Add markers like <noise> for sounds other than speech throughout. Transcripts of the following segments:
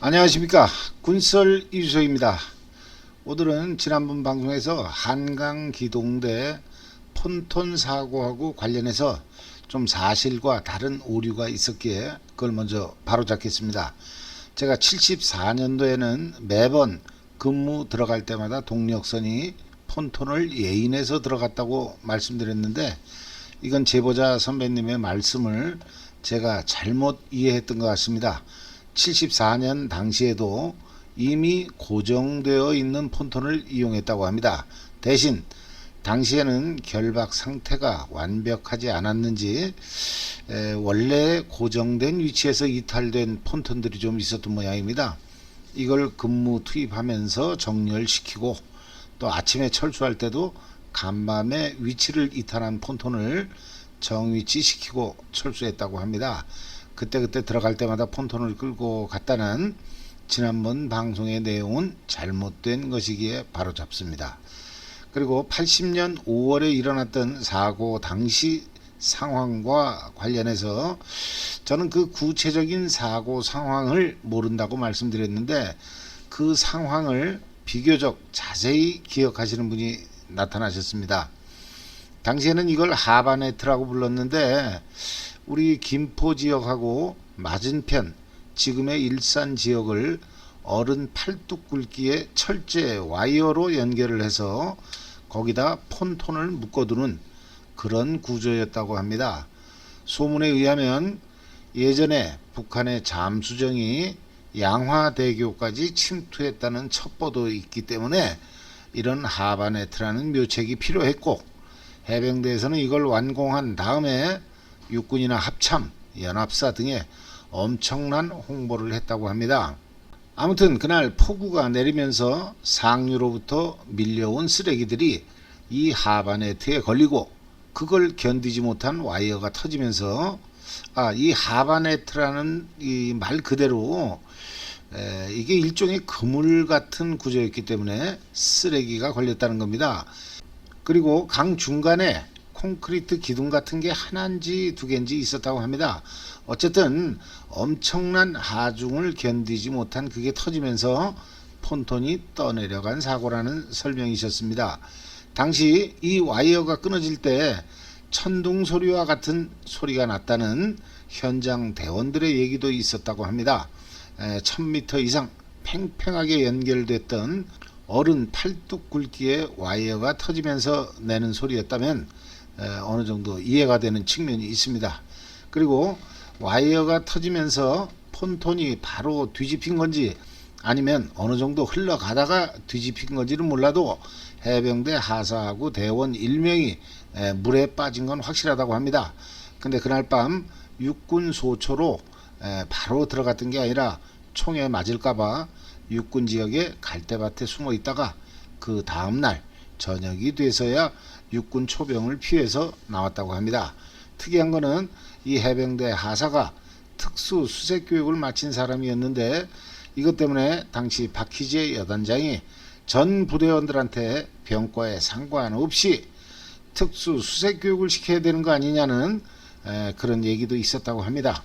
안녕하십니까 군설 이주석입니다. 오늘은 지난번 방송에서 한강 기동대 폰톤 사고하고 관련해서 좀 사실과 다른 오류가 있었기에 그걸 먼저 바로잡겠습니다. 제가 74년도에는 매번 근무 들어갈 때마다 동력선이 폰톤을 예인해서 들어갔다고 말씀드렸는데 이건 제보자 선배님의 말씀을 제가 잘못 이해했던 것 같습니다. 74년 당시에도 이미 고정되어 있는 폰톤을 이용했다고 합니다. 대신 당시에는 결박 상태가 완벽하지 않았는지 에, 원래 고정된 위치에서 이탈된 폰톤들이 좀 있었던 모양입니다. 이걸 근무 투입하면서 정렬시키고 또 아침에 철수할 때도 간밤에 위치를 이탈한 폰톤을 정위치 시키고 철수했다고 합니다. 그때그때 들어갈 때마다 폰톤을 끌고 갔다는 지난번 방송의 내용은 잘못된 것이기에 바로 잡습니다. 그리고 80년 5월에 일어났던 사고 당시 상황과 관련해서 저는 그 구체적인 사고 상황을 모른다고 말씀드렸는데 그 상황을 비교적 자세히 기억하시는 분이 나타나셨습니다. 당시에는 이걸 하바네트라고 불렀는데 우리 김포 지역하고 맞은편 지금의 일산 지역을 어른 팔뚝 굵기의 철제 와이어로 연결을 해서 거기다 폰톤을 묶어두는 그런 구조였다고 합니다. 소문에 의하면 예전에 북한의 잠수정이 양화대교까지 침투했다는 첩보도 있기 때문에 이런 하바네트라는 묘책이 필요했고 해병대에서는 이걸 완공한 다음에 육군이나 합참, 연합사 등에 엄청난 홍보를 했다고 합니다. 아무튼 그날 폭우가 내리면서 상류로부터 밀려온 쓰레기들이 이 하바네트에 걸리고 그걸 견디지 못한 와이어가 터지면서 아, 이 하바네트라는 이 말 그대로 에, 이게 일종의 그물 같은 구조였기 때문에 쓰레기가 걸렸다는 겁니다. 그리고 강 중간에 콘크리트 기둥 같은 게 하나인지 두 개인지 있었다고 합니다. 어쨌든 엄청난 하중을 견디지 못한 그게 터지면서 폰톤이 떠내려간 사고라는 설명이셨습니다. 당시 이 와이어가 끊어질 때 천둥 소리와 같은 소리가 났다는 현장 대원들의 얘기도 있었다고 합니다. 1000m 이상 팽팽하게 연결됐던 어른 팔뚝 굵기의 와이어가 터지면서 내는 소리였다면 어느 정도 이해가 되는 측면이 있습니다. 그리고 와이어가 터지면서 폰톤이 바로 뒤집힌 건지 아니면 어느 정도 흘러가다가 뒤집힌 건지는 몰라도 해병대 하사하고 대원 1명이 물에 빠진 건 확실하다고 합니다. 근데 그날 밤 육군 소초로 바로 들어갔던 게 아니라 총에 맞을까봐 육군 지역의 갈대밭에 숨어 있다가 그 다음날 저녁이 돼서야 육군 초병을 피해서 나왔다고 합니다. 특이한 거는 이 해병대 하사가 특수 수색 교육을 마친 사람이었는데 이것 때문에 당시 박희재 여단장이 전 부대원들한테 병과에 상관없이 특수 수색 교육을 시켜야 되는 거 아니냐는 에, 그런 얘기도 있었다고 합니다.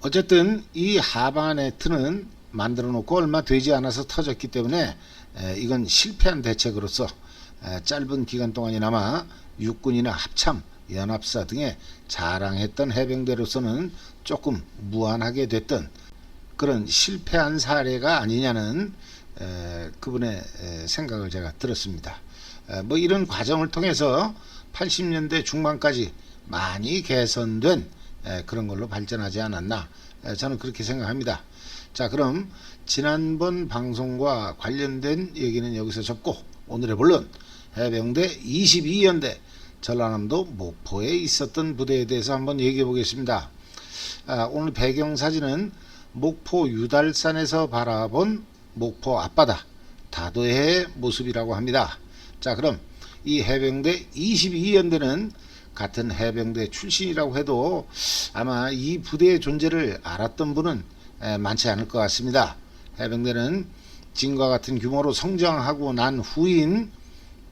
어쨌든 이 하바네트는 만들어 놓고 얼마 되지 않아서 터졌기 때문에 에, 이건 실패한 대책으로서 에, 짧은 기간 동안이나마 육군이나 합참, 연합사 등에 자랑했던 해병대로서는 조금 무한하게 됐던 그런 실패한 사례가 아니냐는 에, 그분의 에, 생각을 제가 들었습니다. 에, 뭐 이런 과정을 통해서 80년대 중반까지 많이 개선된 에, 그런 걸로 발전하지 않았나 에, 저는 그렇게 생각합니다. 자 그럼 지난번 방송과 관련된 얘기는 여기서 접고 오늘의 본론 해병대 22연대 전라남도 목포에 있었던 부대에 대해서 한번 얘기해 보겠습니다. 아, 오늘 배경 사진은 목포 유달산에서 바라본 목포 앞바다 다도해의 모습이라고 합니다. 자 그럼 이 해병대 22연대는 같은 해병대 출신이라고 해도 아마 이 부대의 존재를 알았던 분은 에, 많지 않을 것 같습니다. 해병대는 진과 같은 규모로 성장하고 난 후인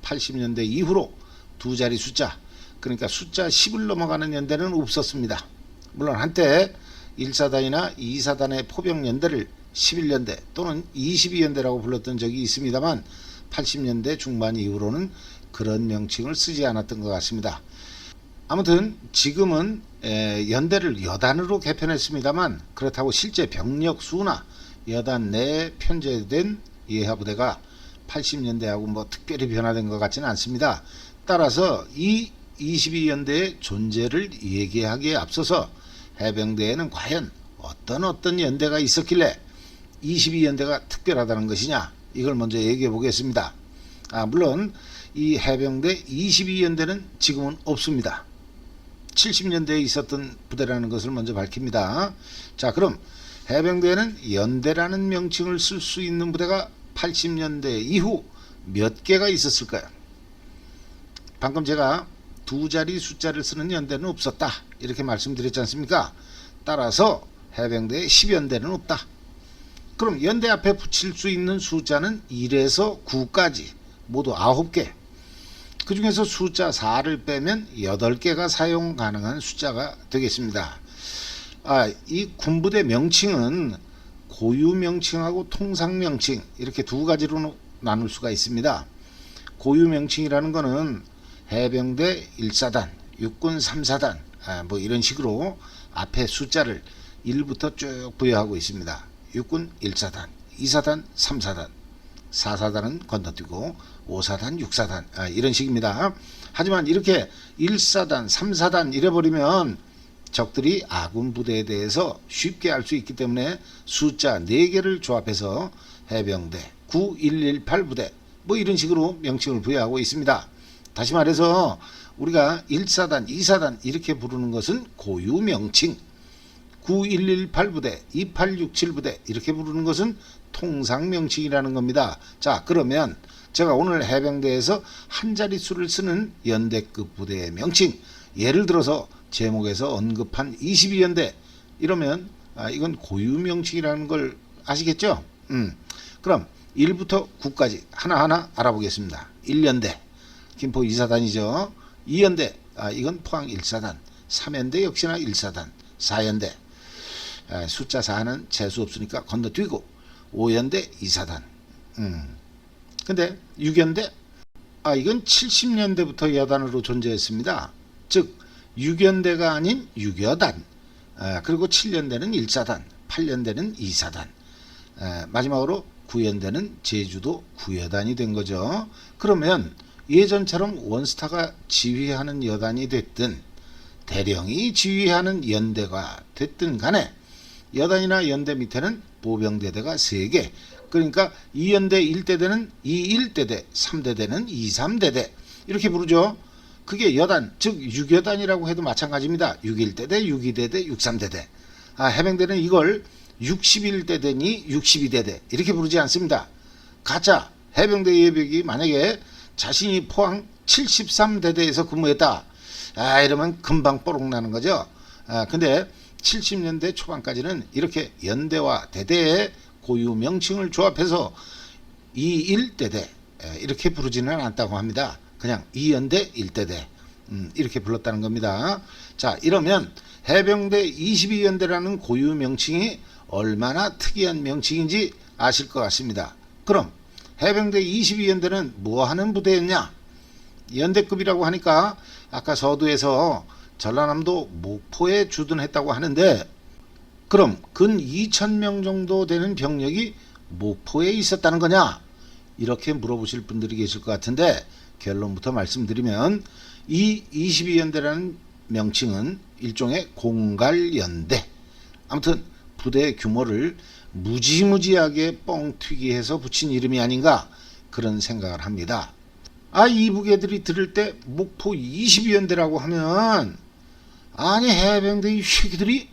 80년대 이후로 두 자리 숫자 그러니까 숫자 10을 넘어가는 연대는 없었습니다. 물론 한때 1사단이나 2사단의 포병 연대를 11년대 또는 22년대라고 불렀던 적이 있습니다만 80년대 중반 이후로는 그런 명칭을 쓰지 않았던 것 같습니다. 아무튼 지금은 에, 연대를 여단으로 개편했습니다만 그렇다고 실제 병력 수나 여단 내에 편제된 예하부대가 80년대하고 뭐 특별히 변화된 것 같지는 않습니다. 따라서 이 22연대의 존재를 얘기하기에 앞서서 해병대에는 과연 어떤 어떤 연대가 있었길래 22연대가 특별하다는 것이냐 이걸 먼저 얘기해 보겠습니다. 아, 물론 이 해병대 22연대는 지금은 없습니다. 70년대에 있었던 부대라는 것을 먼저 밝힙니다. 자, 그럼 해병대에는 연대라는 명칭을 쓸 수 있는 부대가 80년대 이후 몇 개가 있었을까요? 방금 제가 두 자리 숫자를 쓰는 연대는 없었다. 이렇게 말씀드렸지 않습니까? 따라서 해병대에 10연대는 없다. 그럼 연대 앞에 붙일 수 있는 숫자는 1에서 9까지 모두 9개. 그 중에서 숫자 4를 빼면 8개가 사용 가능한 숫자가 되겠습니다. 아, 이 군부대 명칭은 고유 명칭하고 통상 명칭 이렇게 두 가지로 나눌 수가 있습니다. 고유 명칭이라는 거는 해병대 1사단, 육군 3사단 아, 뭐 이런 식으로 앞에 숫자를 1부터 쭉 부여하고 있습니다. 육군 1사단, 2사단, 3사단, 4사단은 건너뛰고 5사단, 6사단 아, 이런 식입니다. 하지만 이렇게 1사단, 3사단 이래버리면 적들이 아군 부대에 대해서 쉽게 알 수 있기 때문에 숫자 4개를 조합해서 해병대 9118 부대 뭐 이런 식으로 명칭을 부여하고 있습니다. 다시 말해서 우리가 1사단, 2사단 이렇게 부르는 것은 고유 명칭 9118 부대, 2867 부대 이렇게 부르는 것은 통상 명칭이라는 겁니다. 자, 그러면 제가 오늘 해병대에서 한 자릿수를 쓰는 연대급 부대의 명칭 예를 들어서 제목에서 언급한 22연대 이러면 아, 이건 고유 명칭이라는 걸 아시겠죠? 음. 그럼 1부터 9까지 하나하나 알아보겠습니다. 1연대 김포 2사단이죠. 2연대 아, 이건 포항 1사단 3연대 역시나 1사단 4연대 아, 숫자 4는 재수 없으니까 건너뛰고 5연대 2사단 음. 근데 6연대 아 이건 70년대부터 여단으로 존재했습니다. 즉 6연대가 아닌 6여단 아, 그리고 7연대는 1사단 8연대는 2사단 아, 마지막으로 9연대는 제주도 9여단이 된 거죠. 그러면 예전처럼 원스타가 지휘하는 여단이 됐든 대령이 지휘하는 연대가 됐든 간에 여단이나 연대 밑에는 보병대대가 3개 그러니까 2연대 1대대는 2일대대 3대대는 2삼대대 이렇게 부르죠. 그게 여단 즉 6여단이라고 해도 마찬가지입니다. 6일대대 6이대대 63대대 아, 해병대는 이걸 61대대니 62대대 이렇게 부르지 않습니다. 가짜 해병대 예비역이 만약에 자신이 포항 73대대에서 근무했다. 아 이러면 금방 뽀록 나는 거죠. 아 근데 70년대 초반까지는 이렇게 연대와 대대의 고유 명칭을 조합해서 21대대 이렇게 부르지는 않았다고 합니다. 그냥 2연대 1대대 음, 이렇게 불렀다는 겁니다. 자 이러면 해병대 22연대라는 고유 명칭이 얼마나 특이한 명칭인지 아실 것 같습니다. 그럼 해병대 22연대는 뭐 하는 부대였냐? 연대급이라고 하니까 아까 서두에서 전라남도 목포에 주둔했다고 하는데 그럼 근 2천명 정도 되는 병력이 목포에 있었다는 거냐? 이렇게 물어보실 분들이 계실 것 같은데 결론부터 말씀드리면 이 22연대라는 명칭은 일종의 공갈연대 아무튼 부대 규모를 무지무지하게 뻥튀기해서 붙인 이름이 아닌가 그런 생각을 합니다. 아 이북애들이 들을 때 목포 22연대라고 하면 아니 해병대 이 새끼들이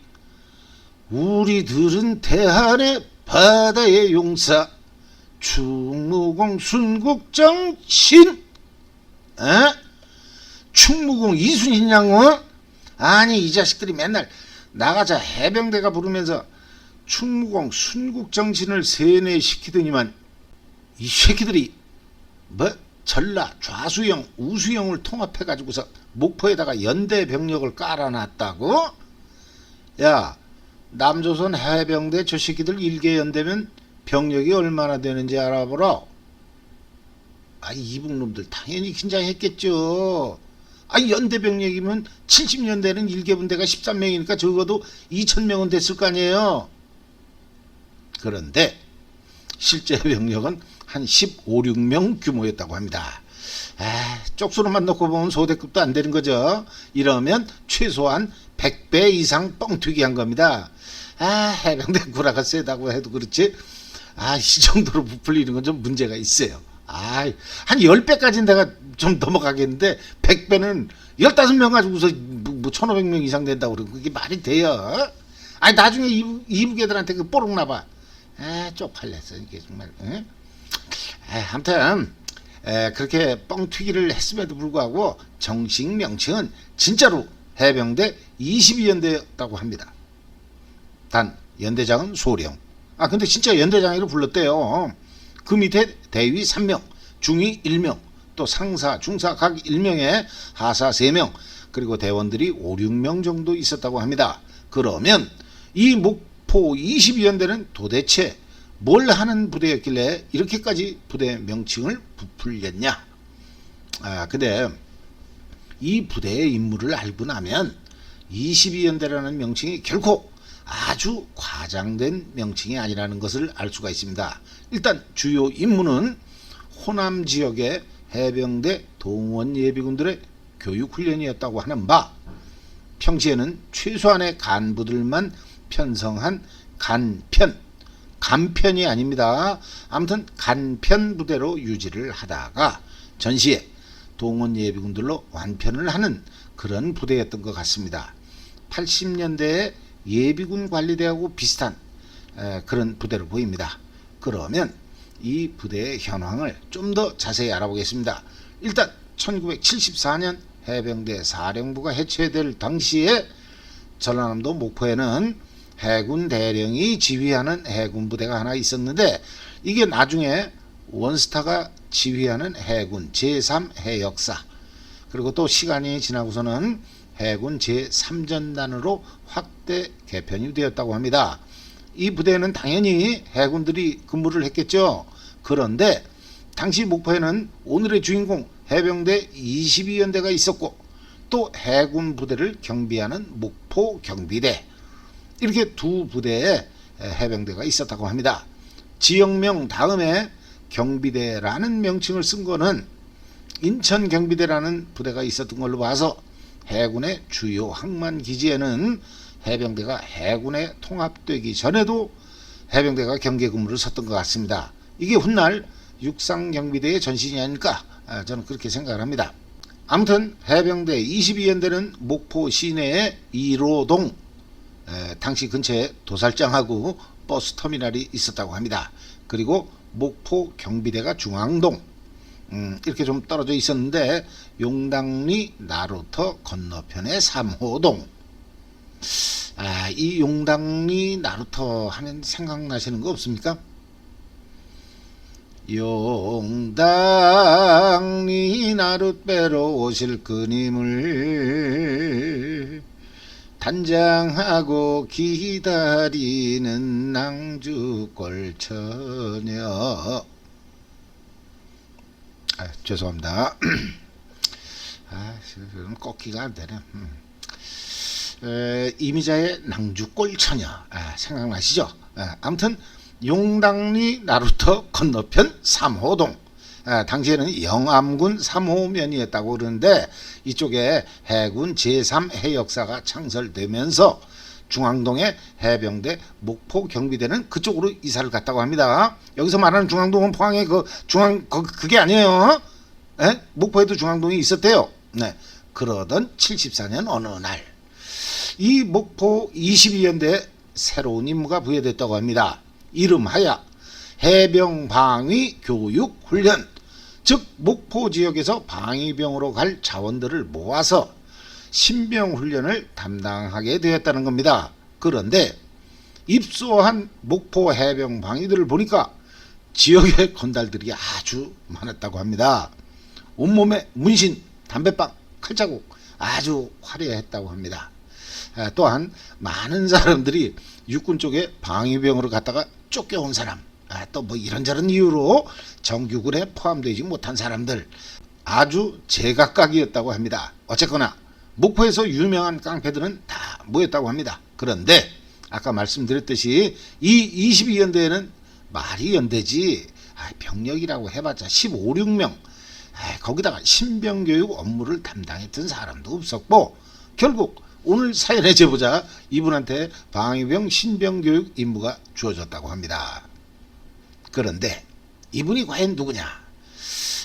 우리들은 대한의 바다의 용사 충무공 순국정 신 에? 충무공 이순신 양원 아니 이 자식들이 맨날 나가자 해병대가 부르면서 충무공 순국정신을 세뇌시키더니만 이 새끼들이 뭐 전라 좌수영 우수영을 통합해 가지고서 목포에다가 연대 병력을 깔아놨다고 야 남조선 해병대 저 새끼들 일개 연대면 병력이 얼마나 되는지 알아보라. 아, 이북 놈들 당연히 긴장했겠죠. 아, 연대 병력이면 70년대는 일개 분대가 13명이니까 적어도 2,000명은 됐을 거 아니에요. 그런데 실제 병력은 한 15, 16명 규모였다고 합니다. 아, 쪽수로만 놓고 보면 소대급도 안 되는 거죠. 이러면 최소한 100배 이상 뻥튀기 한 겁니다. 아, 해병대 구라가 세다고 해도 그렇지. 아, 이 정도로 부풀리는 건 좀 문제가 있어요. 아, 한 10배까지는 내가 좀 넘어가겠는데 100배는 15명 가지고서 뭐, 뭐 1500명 이상 된다고 그러고 그게 말이 돼요? 아니 나중에 이북, 이북 애들한테 그 뽀록 나봐. 아, 쪽팔렸어 이게 정말. 응? 아, 아무튼 에, 그렇게 뻥튀기를 했음에도 불구하고 정식 명칭은 진짜로 해병대 22연대였다고 합니다. 단 연대장은 소령. 아 근데 진짜 연대장으로 불렀대요. 그 밑에 대위 3명, 중위 1명, 또 상사, 중사 각 1명에 하사 3명, 그리고 대원들이 5, 6명 정도 있었다고 합니다. 그러면 이 목포 22연대는 도대체 뭘 하는 부대였길래 이렇게까지 부대 명칭을 부풀렸냐? 아, 근데 이 부대의 임무를 알고 나면 22연대라는 명칭이 결코 아주 과장된 명칭이 아니라는 것을 알 수가 있습니다. 일단 주요 임무는 호남 지역의 해병대 동원 예비군들의 교육 훈련이었다고 하는 바 평시에는 최소한의 간부들만 편성한 간편 간편이 아닙니다. 아무튼 간편 부대로 유지를 하다가 전시에 동원 예비군들로 완편을 하는 그런 부대였던 것 같습니다. 80년대에 예비군 관리대하고 비슷한 에, 그런 부대로 보입니다. 그러면 이 부대의 현황을 좀 더 자세히 알아보겠습니다. 일단 1974년 해병대 사령부가 해체될 당시에 전라남도 목포에는 해군 대령이 지휘하는 해군 부대가 하나 있었는데 이게 나중에 원스타가 지휘하는 해군 제3해역사 그리고 또 시간이 지나고서는 해군 제3전단으로 확대 개편이 되었다고 합니다. 이 부대는 당연히 해군들이 근무를 했겠죠. 그런데 당시 목포에는 오늘의 주인공 해병대 22연대가 있었고 또 해군 부대를 경비하는 목포 경비대 이렇게 두 부대의 해병대가 있었다고 합니다. 지역명 다음에 경비대라는 명칭을 쓴 거는 인천 경비대라는 부대가 있었던 걸로 봐서 해군의 주요 항만 기지에는 해병대가 해군에 통합되기 전에도 해병대가 경계 근무를 섰던 것 같습니다. 이게 훗날 육상 경비대의 전신이 아닐까 아, 저는 그렇게 생각을 합니다. 아무튼 해병대 22연대는 목포 시내의 이로동 에, 당시 근처에 도살장하고 버스 터미널이 있었다고 합니다. 그리고 목포 경비대가 중앙동 음, 이렇게 좀 떨어져 있었는데 용당리 나루터 건너편의 삼호동 아, 이 용당리 나루터 하면 생각나시는 거 없습니까? 용당리 나룻배로 오실 그님을 단장하고 기다리는 낭주골 처녀 아, 죄송합니다 <clears throat> 아, 지금 꺾기가 안 되네 음. 에, 이미자의 낭주골 처녀 아, 생각나시죠? 아, 아무튼 용당리 나루터 건너편 삼호동 아, 당시에는 영암군 삼호면이었다고 그러는데 이쪽에 해군 제3해역사가 창설되면서 중앙동의 해병대 목포 경비대는 그쪽으로 이사를 갔다고 합니다. 여기서 말하는 중앙동은 포항의 그 중앙 그, 그게 아니에요. 에? 목포에도 중앙동이 있었대요. 네. 그러던 74년 어느 날 이 목포 22연대 새로운 임무가 부여됐다고 합니다. 이름하여 해병 방위 교육 훈련 즉 목포 지역에서 방위병으로 갈 자원들을 모아서 신병 훈련을 담당하게 되었다는 겁니다. 그런데 입소한 목포 해병 방위들을 보니까 지역의 건달들이 아주 많았다고 합니다. 온몸에 문신, 담배빵, 칼자국 아주 화려했다고 합니다. 에, 또한 많은 사람들이 육군 쪽에 방위병으로 갔다가 쫓겨온 사람, 또 뭐 이런저런 이유로 정규군에 포함되지 못한 사람들 아주 제각각이었다고 합니다. 어쨌거나 목포에서 유명한 깡패들은 다 모였다고 합니다. 그런데 아까 말씀드렸듯이 이 22연대에는 말이 연대지 아, 병력이라고 해봤자 15, 16명 아, 거기다가 신병교육 업무를 담당했던 사람도 없었고 결국 오늘 사연의 제보자 이분한테 방위병 신병교육 임무가 주어졌다고 합니다. 그런데 이분이 과연 누구냐?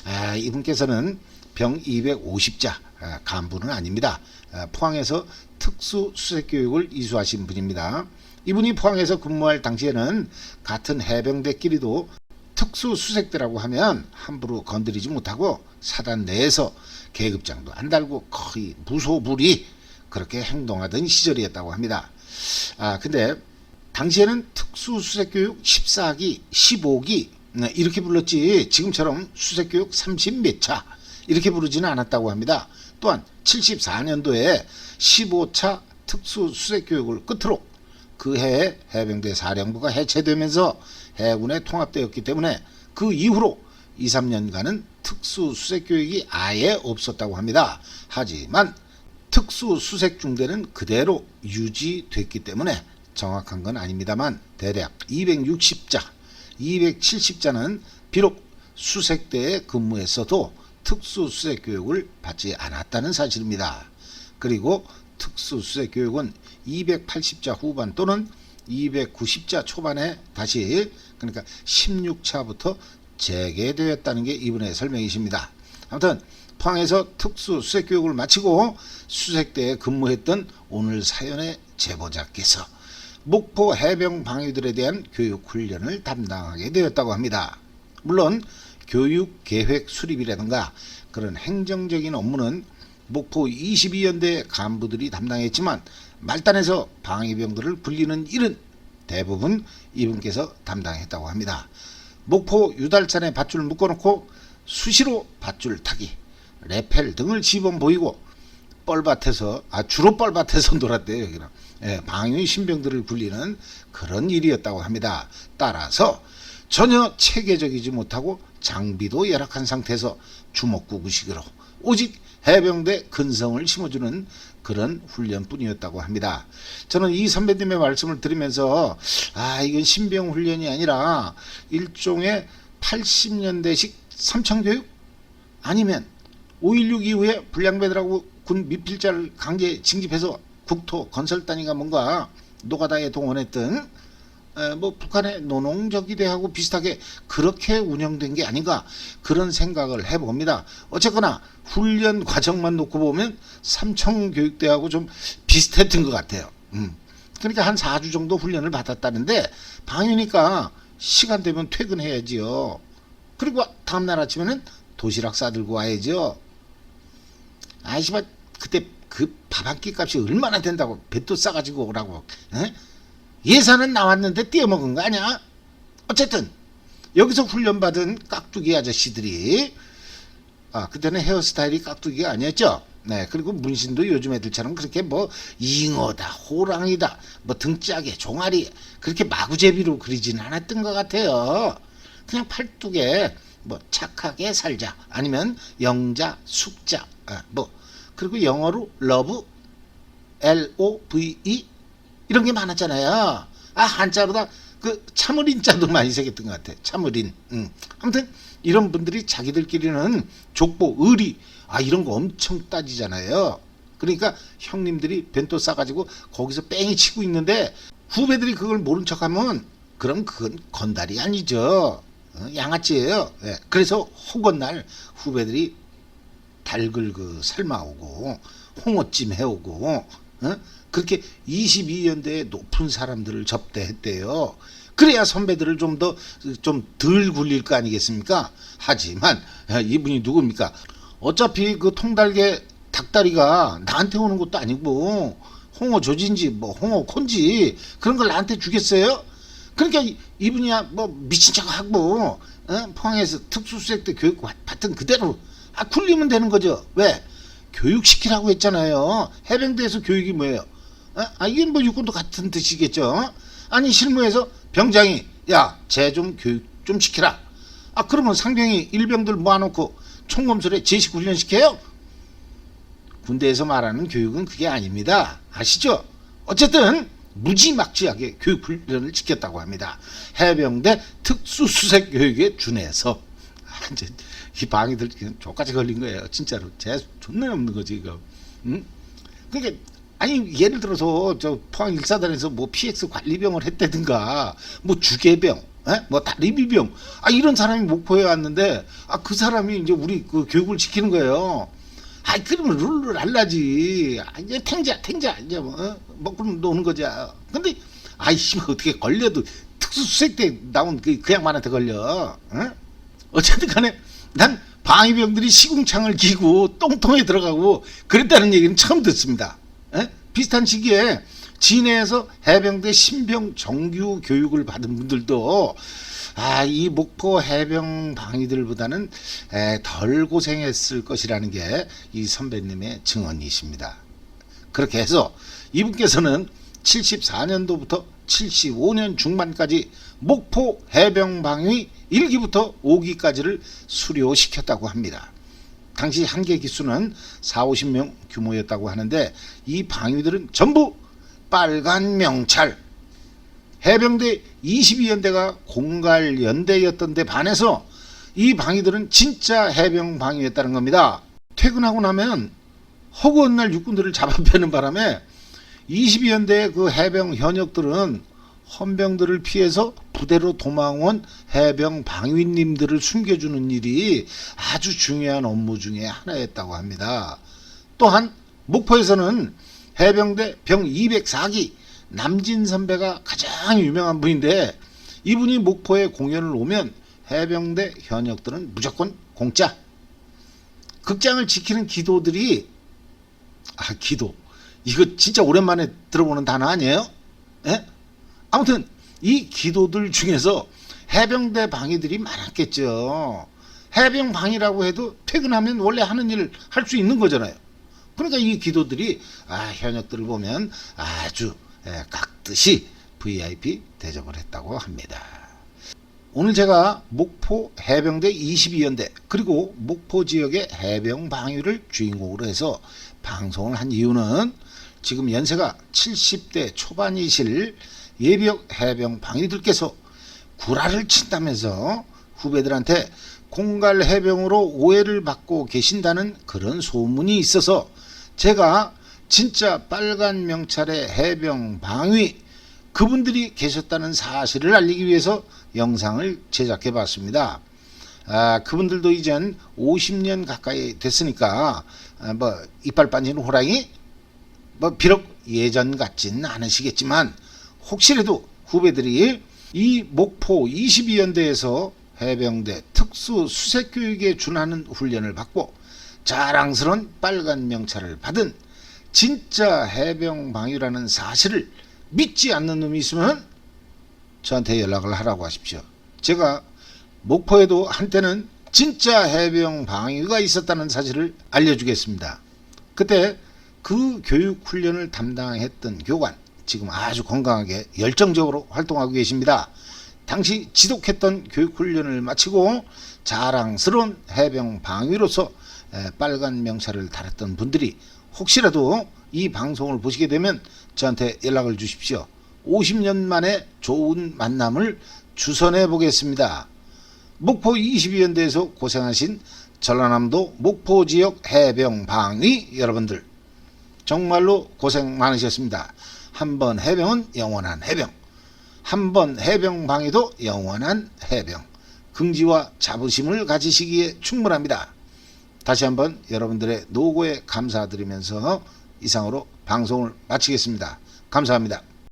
아, 이분께서는 병 250자 아, 간부는 아닙니다. 아, 포항에서 특수 수색 교육을 이수하신 분입니다. 이분이 포항에서 근무할 당시에는 같은 해병대끼리도 특수 수색대라고 하면 함부로 건드리지 못하고 사단 내에서 계급장도 안 달고 거의 무소불위 그렇게 행동하던 시절이었다고 합니다. 아 근데 당시에는 특수 수색교육 14기, 15기 이렇게 불렀지 지금처럼 수색교육 30 몇 차 이렇게 부르지는 않았다고 합니다. 또한 74년도에 15차 특수 수색교육을 끝으로 그 해에 해병대 사령부가 해체되면서 해군에 통합되었기 때문에 그 이후로 2, 3년간은 특수 수색 교육이 아예 없었다고 합니다. 하지만 특수 수색 중대는 그대로 유지됐기 때문에 정확한 건 아닙니다만 대략 260자, 270자는 비록 수색대에 근무했어도 특수 수색 교육을 받지 않았다는 사실입니다. 그리고 특수 수색 교육은 280자 후반 또는 290자 초반에 다시 그러니까 16차부터 재개되었다는 게 이분의 설명이십니다. 아무튼 포항에서 특수 수색 교육을 마치고 수색대에 근무했던 오늘 사연의 제보자께서 목포 해병 방위들에 대한 교육 훈련을 담당하게 되었다고 합니다. 물론 교육 계획 수립이라든가 그런 행정적인 업무는 목포 22연대 간부들이 담당했지만 말단에서 방위병들을 불리는 일은 대부분 이분께서 담당했다고 합니다. 목포 유달산에 밧줄 묶어놓고 수시로 밧줄 타기, 레펠 등을 집어 보이고 뻘밭에서 아 주로 뻘밭에서 <laughs> 놀았대요 여기는 예, 방위 신병들을 불리는 그런 일이었다고 합니다. 따라서 전혀 체계적이지 못하고 장비도 열악한 상태에서 주먹구구식으로 오직 해병대 근성을 심어주는 그런 훈련뿐이었다고 합니다. 저는 이 선배님의 말씀을 들으면서 아 이건 신병 훈련이 아니라 일종의 80년대식 삼청교육 아니면 5.16 이후에 불량배들하고 군 미필자를 강제 징집해서 국토 건설단위가 뭔가 노가다에 동원했던 에, 뭐 북한의 노농적이 대하고 비슷하게 그렇게 운영된 게 아닌가 그런 생각을 해봅니다. 어쨌거나 훈련 과정만 놓고 보면 삼청교육대하고 좀 비슷했던 것 같아요. 음. 그러니까 한 4주 정도 훈련을 받았다는데 방위니까 시간 되면 퇴근해야지요. 그리고 다음날 아침에는 도시락 싸들고 와야죠. 아이씨발 그때 그 밥 한 끼 값이 얼마나 된다고 배도 싸가지고 오라고 에? 예산은 나왔는데 띄어먹은 거 아니야? 어쨌든 여기서 훈련받은 깍두기 아저씨들이 아 그때는 헤어스타일이 깍두기가 아니었죠. 네 그리고 문신도 요즘 애들처럼 그렇게 뭐 잉어다 호랑이다 뭐 등짝에 종아리 그렇게 마구제비로 그리지는 않았던 것 같아요. 그냥 팔뚝에 뭐 착하게 살자 아니면 영자 숙자 아, 뭐 그리고 영어로 love L O V E 이런 게 많았잖아요. 아 한자로다 그 참을인자도 많이 새겼던 것 같아. 참을인. 음. 아무튼 이런 분들이 자기들끼리는 족보, 의리 아 이런 거 엄청 따지잖아요. 그러니까 형님들이 벤또 싸가지고 거기서 뺑이 치고 있는데 후배들이 그걸 모른 척하면 그럼 그건 건달이 아니죠. 어, 양아치예요. 예. 그래서 호건날 후배들이 닭을 그 삶아오고 홍어찜 해오고 어? 그렇게 22연대의 높은 사람들을 접대했대요. 그래야 선배들을 좀 더 좀 덜 굴릴 거 아니겠습니까? 하지만 아, 이분이 누굽니까? 어차피 그 통달개 닭다리가 나한테 오는 것도 아니고 홍어 조진지 뭐 홍어 콘지 그런 걸 나한테 주겠어요? 그러니까 이- 이분이야 뭐 미친 척하고 어? 포항에서 특수수색 때 교육 받던 그대로 아 굴리면 되는 거죠. 왜? 교육시키라고 했잖아요. 해병대에서 교육이 뭐예요? 어? 아 이게 뭐 육군도 같은 뜻이겠죠. 어? 아니 실무에서 병장이 야 쟤 좀 교육 좀 시키라. 아 그러면 상병이 일병들 모아놓고 총검술에 제식 훈련 시켜요? 군대에서 말하는 교육은 그게 아닙니다. 아시죠? 어쨌든 무지막지하게 교육 훈련을 시켰다고 합니다. 해병대 특수수색 교육에 준해서 아, 이제 이 방이들 그냥 족까지 걸린 거예요. 진짜로 재 존나 없는 거지 이거. 응? 그러니까 아니 예를 들어서 저 포항 일사단에서 뭐 PX 관리병을 했다든가 뭐 주계병 에? 뭐 다리비병 아 이런 사람이 목포에 왔는데 아 그 사람이 이제 우리 그 교육을 시키는 거예요. 아 그러면 룰을 알라지. 아, 이제 탱자 탱자 이제 뭐 어? 먹고 노는 거자. 근데 아이씨 어떻게 걸려도 특수수색 때 나온 그, 그 양반한테 걸려. 어? 어쨌든 간에 난 방위병들이 시궁창을 기고 똥통에 들어가고 그랬다는 얘기는 처음 듣습니다. 에? 비슷한 시기에 진해에서 해병대 신병 정규 교육을 받은 분들도 아, 이 목포 해병 방위들보다는 에, 덜 고생했을 것이라는 게 이 선배님의 증언이십니다. 그렇게 해서 이분께서는 74년도부터 75년 중반까지 목포 해병 방위 1기부터 5기까지를 수료시켰다고 합니다. 당시 한계 기수는 4, 50명 규모였다고 하는데 이 방위들은 전부 빨간 명찰 해병대 22연대가 공갈 연대였던 데 반해서 이 방위들은 진짜 해병 방위였다는 겁니다. 퇴근하고 나면 허구한 날 육군들을 잡아빼는 바람에 22연대 그 해병 현역들은 헌병들을 피해서 부대로 도망온 해병 방위님들을 숨겨주는 일이 아주 중요한 업무 중에 하나였다고 합니다. 또한 목포에서는 해병대 병 204기 남진 선배가 가장 유명한 분인데 이분이 목포에 공연을 오면 해병대 현역들은 무조건 공짜. 극장을 지키는 기도들이 아 기도 이거 진짜 오랜만에 들어보는 단어 아니에요? 예? 아무튼 이 기도들 중에서 해병대 방위들이 많았겠죠. 해병 방위라고 해도 퇴근하면 원래 하는 일할수 있는 거잖아요. 그러니까 이 기도들이 아 현역들을 보면 아주 예, 깍듯이 VIP 대접을 했다고 합니다. 오늘 제가 목포 해병대 22연대 그리고 목포 지역의 해병 방위를 주인공으로 해서 방송을 한 이유는 지금 연세가 70대 초반이실 예비역 해병 방위들께서 구라를 친다면서 후배들한테 공갈 해병으로 오해를 받고 계신다는 그런 소문이 있어서 제가 진짜 빨간 명찰의 해병 방위 그분들이 계셨다는 사실을 알리기 위해서 영상을 제작해 봤습니다. 아, 그분들도 이젠 50년 가까이 됐으니까 아, 뭐 이빨 빠진 호랑이 뭐 비록 예전 같진 않으시겠지만 혹시라도 후배들이 이 목포 22연대에서 해병대 특수 수색 교육에 준하는 훈련을 받고 자랑스러운 빨간 명찰을 받은 진짜 해병 방위라는 사실을 믿지 않는 놈이 있으면 저한테 연락을 하라고 하십시오. 제가 목포에도 한때는 진짜 해병 방위가 있었다는 사실을 알려주겠습니다. 그때 그 교육 훈련을 담당했던 교관 지금 아주 건강하게 열정적으로 활동하고 계십니다. 당시 지독했던 교육 훈련을 마치고 자랑스러운 해병 방위로서 에, 빨간 명찰을 달았던 분들이 혹시라도 이 방송을 보시게 되면 저한테 연락을 주십시오. 50년 만에 좋은 만남을 주선해 보겠습니다. 목포 22연대에서 고생하신 전라남도 목포 지역 해병 방위 여러분들 정말로 고생 많으셨습니다. 한 번 해병은 영원한 해병. 한 번 해병 방위도 영원한 해병. 긍지와 자부심을 가지시기에 충분합니다. 다시 한번 여러분들의 노고에 감사드리면서 이상으로 방송을 마치겠습니다. 감사합니다.